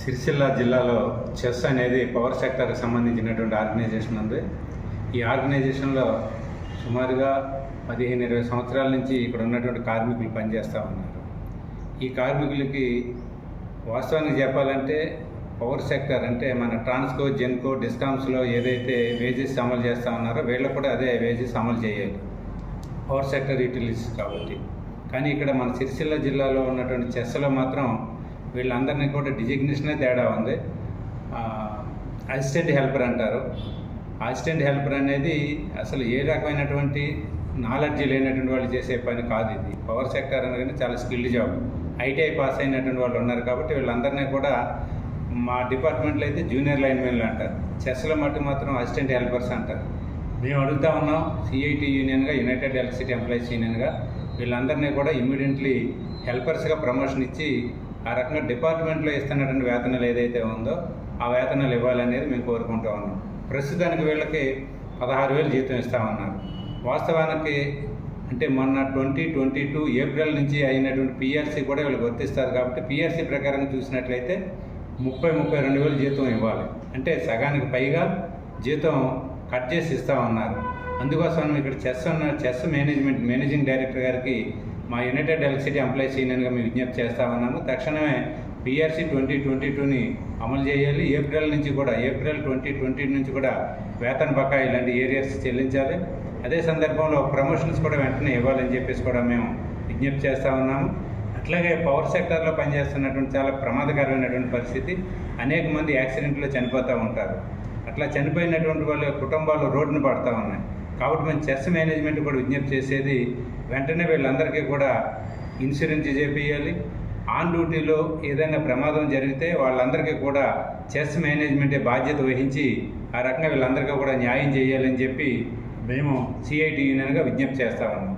సిరిసిల్ల జిల్లాలో చెస్ అనేది పవర్ సెక్టర్కి సంబంధించినటువంటి ఆర్గనైజేషన్ ఉంది. ఈ ఆర్గనైజేషన్లో సుమారుగా పదిహేను ఇరవై సంవత్సరాల నుంచి ఇక్కడ ఉన్నటువంటి కార్మికులు పనిచేస్తూ ఉన్నారు. ఈ కార్మికులకి వాస్తవానికి చెప్పాలంటే పవర్ సెక్టర్ అంటే మన ట్రాన్స్కో జెన్కో డిస్కామ్స్లో ఏదైతే వేజెస్ అమలు చేస్తూ ఉన్నారో వీళ్ళకు కూడా అదే వేజెస్ అమలు చేయాలి. పవర్ సెక్టర్ యూటిలిటీస్ కాబట్టి. కానీ ఇక్కడ మన సిరిసిల్ల జిల్లాలో ఉన్నటువంటి చెస్లో మాత్రం వీళ్ళందరినీ కూడా డిజిగ్నేషనే తేడా ఉంది. అసిస్టెంట్ హెల్పర్ అంటారు. అసిస్టెంట్ హెల్పర్ అనేది అసలు ఏ రకమైనటువంటి నాలెడ్జ్ లేనటువంటి వాళ్ళు చేసే పని కాదు ఇది. పవర్ సెక్టర్ అనేది చాలా స్కిల్డ్ జాబ్. ఐటీఐ పాస్ అయినటువంటి వాళ్ళు ఉన్నారు కాబట్టి వీళ్ళందరినీ కూడా మా డిపార్ట్మెంట్లో అయితే జూనియర్ లైన్మెన్లు అంటారు. చెస్లో మట్టు మాత్రం అసిస్టెంట్ హెల్పర్స్ అంటారు. మేము అడుగుతా ఉన్నాం సిఐటి యూనియన్గా యునైటెడ్ ఎలక్ట్రిసిటీ ఎంప్లాయీస్ యూనియన్గా. వీళ్ళందరినీ కూడా ఇమ్మీడియట్లీ హెల్పర్స్గా ప్రమోషన్ ఇచ్చి ఆ రకంగా డిపార్ట్మెంట్లో ఇస్తున్నటువంటి వేతనాలు ఏదైతే ఉందో ఆ వేతనాలు ఇవ్వాలనేది మేము కోరుకుంటూ ఉన్నాం. ప్రస్తుతానికి వీళ్ళకి పదహారు వేలు జీతం ఇస్తామన్నారు వాస్తవానికి అంటే మొన్న ట్వంటీ ట్వంటీ టూ ఏప్రిల్ నుంచి అయినటువంటి పిఆర్సీ కూడా వీళ్ళకి వర్తిస్తారు కాబట్టి పిఆర్సీ ప్రకారం చూసినట్లయితే ముప్పై ముప్పై రెండు వేలు జీతం ఇవ్వాలి. అంటే సగానికి పైగా జీతం కట్ చేసి ఇస్తామన్నారు అందుకోసం ఇక్కడ చెస్ ఉన్న చెస్ మేనేజ్మెంట్ మేనేజింగ్ డైరెక్టర్ గారికి మా యునైటెడ్ ఎలక్ట్రిసిటీ ఎంప్లాయీస్ యూనియన్గా మేము విజ్ఞప్తి చేస్తా ఉన్నాము తక్షణమే పిఆర్సీ ట్వంటీ ట్వంటీ టూని అమలు చేయాలి. ఏప్రిల్ నుంచి కూడా ఏప్రిల్ ట్వంటీ ట్వంటీ నుంచి కూడా వేతన బకాయి ఇలాంటి ఏరియాస్ చెల్లించాలి. అదే సందర్భంలో ప్రమోషన్స్ కూడా వెంటనే ఇవ్వాలని చెప్పేసి కూడా మేము విజ్ఞప్తి చేస్తూ ఉన్నాము అట్లాగే పవర్ సెక్టార్లో పనిచేస్తున్నటువంటి చాలా ప్రమాదకరమైనటువంటి పరిస్థితి. అనేక మంది యాక్సిడెంట్లో చనిపోతూ ఉంటారు. అట్లా చనిపోయినటువంటి వాళ్ళ కుటుంబాలు రోడ్డును పడతా ఉన్నాయి. కాబట్టి మేము చెస్ మేనేజ్మెంట్ కూడా విజ్ఞప్తి చేసేది వెంటనే వీళ్ళందరికీ కూడా ఇన్సూరెన్స్ చేపియాలి ఆన్ డ్యూటీలో ఏదైనా ప్రమాదం జరిగితే వాళ్ళందరికీ కూడా చెస్ మేనేజ్మెంటే బాధ్యత వహించి ఆ రకంగా వీళ్ళందరికీ కూడా న్యాయం చేయాలని చెప్పి మేము సిఐటి యూనియన్గా విజ్ఞప్తి చేస్తా ఉన్నాం.